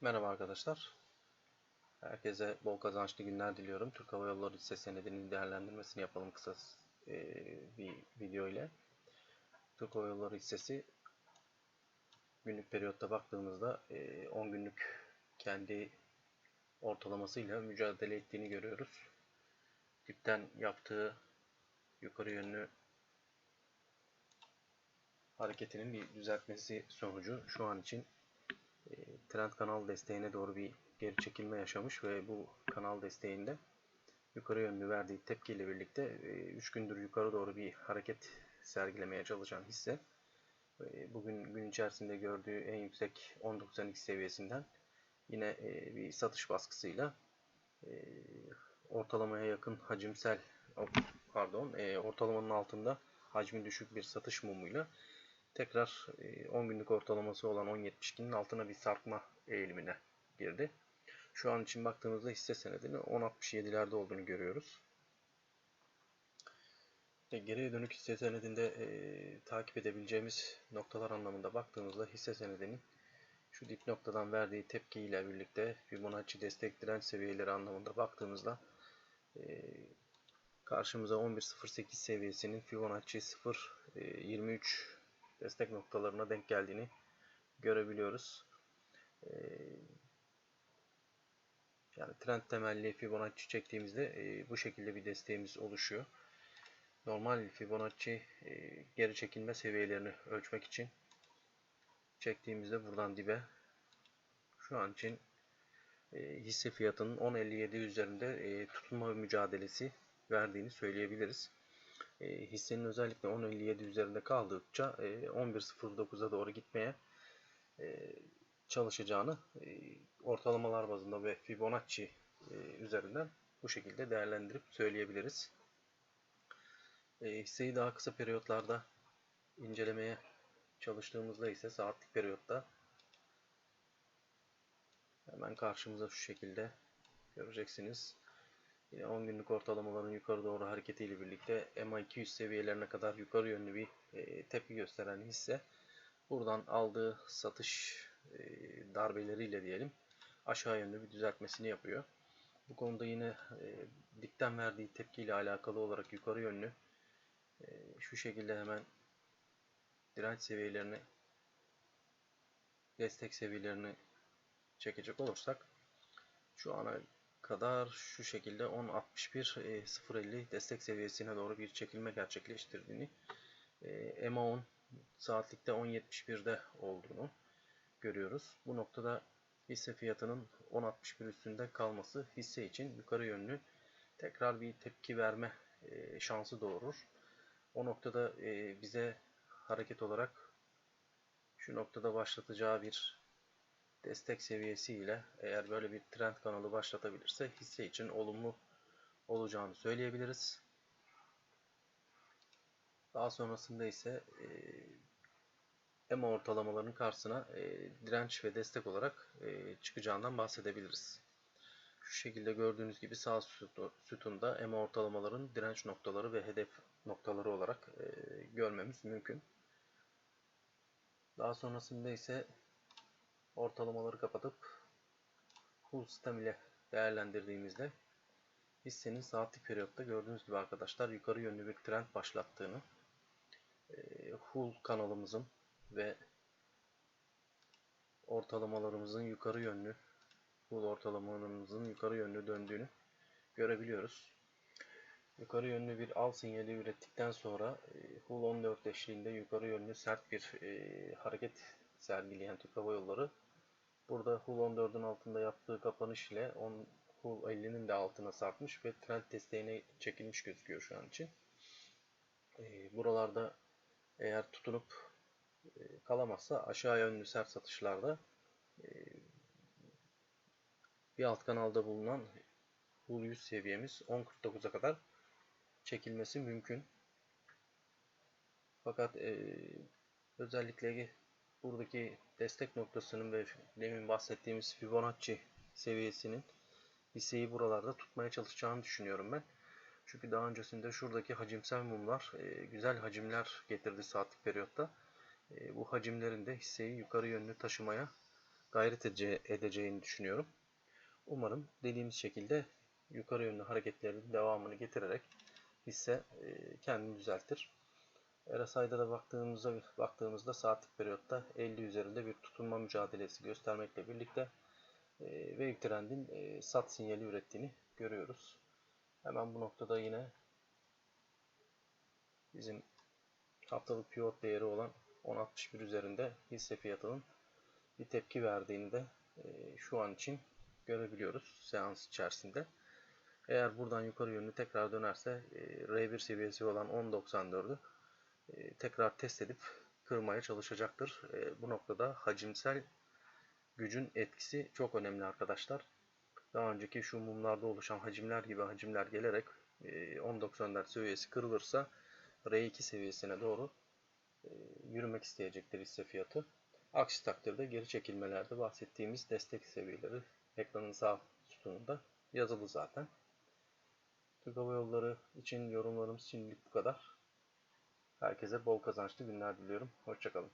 Merhaba arkadaşlar. Herkese bol kazançlı günler diliyorum. Türk Hava Yolları hisse senedinin değerlendirmesini yapalım kısa e, bir video ile. Türk Hava Yolları hissesi günlük periyotta baktığımızda e, 10 günlük kendi ortalamasıyla mücadele ettiğini görüyoruz. Dipten yaptığı yukarı yönlü hareketinin bir düzeltmesi sonucu şu an için e, trend kanal desteğine doğru bir geri çekilme yaşamış ve bu kanal desteğinde yukarı yönlü verdiği tepkiyle birlikte 3 gündür yukarı doğru bir hareket sergilemeye çalışan hisse e, bugün gün içerisinde gördüğü en yüksek 10.92 seviyesinden yine e, bir satış baskısıyla ortalamaya yakın hacimsel pardon ortalamanın altında hacmi düşük bir satış mumuyla tekrar 10 günlük ortalaması olan 10.72'nin altına bir sarkma eğilimine girdi. Şu an için baktığımızda hisse senedinin 10.67'lerde olduğunu görüyoruz. E, geriye dönük hisse senedinde e, takip edebileceğimiz noktalar anlamında baktığımızda hisse senedinin şu dip noktadan verdiği tepki ile birlikte Fibonacci destek direnç seviyeleri anlamında baktığımızda e, karşımıza 11.08 seviyesinin Fibonacci 0.23 destek noktalarına denk geldiğini görebiliyoruz. Ee, yani trend temelli Fibonacci çektiğimizde e, bu şekilde bir desteğimiz oluşuyor. Normal Fibonacci e, geri çekilme seviyelerini ölçmek için çektiğimizde buradan dibe şu an için e, hisse fiyatının 10.57 üzerinde tutunma mücadelesi verdiğini söyleyebiliriz e, hissenin özellikle 10.57 üzerinde kaldıkça e, 11.09'a doğru gitmeye e, çalışacağını e, ortalamalar bazında ve Fibonacci e, üzerinden bu şekilde değerlendirip söyleyebiliriz. E, hisseyi daha kısa periyotlarda incelemeye çalıştığımızda ise saatlik periyotta hemen karşımıza şu şekilde göreceksiniz. Yine 10 günlük ortalamaların yukarı doğru hareketiyle birlikte MA200 seviyelerine kadar yukarı yönlü bir e, tepki gösteren hisse buradan aldığı satış e, darbeleriyle diyelim aşağı yönlü bir düzeltmesini yapıyor. Bu konuda yine e, dipten verdiği tepkiyle alakalı olarak yukarı yönlü e, şu şekilde hemen direnç seviyelerini destek seviyelerini çekecek olursak şu ana kadar şu şekilde 10.61 0.50 e, destek seviyesine doğru bir çekilme gerçekleştirdiğini e, MA10 saatlikte 10.71'de olduğunu görüyoruz. Bu noktada hisse fiyatının 10.61 üstünde kalması hisse için yukarı yönlü tekrar bir tepki verme e, şansı doğurur. O noktada bize hareket olarak şu noktada başlatacağı bir destek seviyesi ile eğer böyle bir trend kanalı başlatabilirse hisse için olumlu olacağını söyleyebiliriz. Daha sonrasında ise e, EMA ortalamalarının karşısına e, direnç ve destek olarak e, çıkacağından bahsedebiliriz. Şu şekilde gördüğünüz gibi sağ sütunda EMA ortalamaların direnç noktaları ve hedef noktaları olarak e, görmemiz mümkün. Daha sonrasında ise ortalamaları kapatıp full sistem ile değerlendirdiğimizde hissenin saatlik periyotta gördüğünüz gibi arkadaşlar yukarı yönlü bir trend başlattığını full kanalımızın ve ortalamalarımızın yukarı yönlü full ortalamalarımızın yukarı yönlü döndüğünü görebiliyoruz. Yukarı yönlü bir al sinyali ürettikten sonra full 14 eşliğinde yukarı yönlü sert bir e, hareket sergileyen Türk Hava Yolları Burada Hull 14'ün altında yaptığı kapanış ile on, Hull 50'nin de altına sarkmış ve trend desteğine çekilmiş gözüküyor şu an için. E, buralarda eğer tutunup e, kalamazsa aşağı yönlü sert satışlarda e, bir alt kanalda bulunan Hull 100 seviyemiz 10.49'a kadar çekilmesi mümkün. Fakat e, özellikle buradaki destek noktasının ve demin bahsettiğimiz Fibonacci seviyesinin hisseyi buralarda tutmaya çalışacağını düşünüyorum ben. Çünkü daha öncesinde şuradaki hacimsel mumlar e, güzel hacimler getirdi saatlik periyotta. E, bu hacimlerin de hisseyi yukarı yönlü taşımaya gayret edece- edeceğini düşünüyorum. Umarım dediğimiz şekilde yukarı yönlü hareketlerin devamını getirerek hisse e, kendini düzeltir. RSI'da da baktığımızda baktığımızda saatlik periyotta 50 üzerinde bir tutunma mücadelesi göstermekle birlikte e, wave trendin e, sat sinyali ürettiğini görüyoruz. Hemen bu noktada yine bizim haftalık pivot değeri olan 10.61 üzerinde hisse fiyatının bir tepki verdiğini de e, şu an için görebiliyoruz seans içerisinde. Eğer buradan yukarı yönlü tekrar dönerse e, R1 seviyesi olan 10.94'ü e, tekrar test edip kırmaya çalışacaktır. E, bu noktada hacimsel gücün etkisi çok önemli arkadaşlar. Daha önceki şu mumlarda oluşan hacimler gibi hacimler gelerek e, 10.94 seviyesi kırılırsa R2 seviyesine doğru e, yürümek isteyecektir hisse fiyatı. Aksi takdirde geri çekilmelerde bahsettiğimiz destek seviyeleri ekranın sağ sütununda yazılı zaten. Türk Hava Yolları için yorumlarım şimdilik bu kadar. Herkese bol kazançlı günler diliyorum. Hoşçakalın.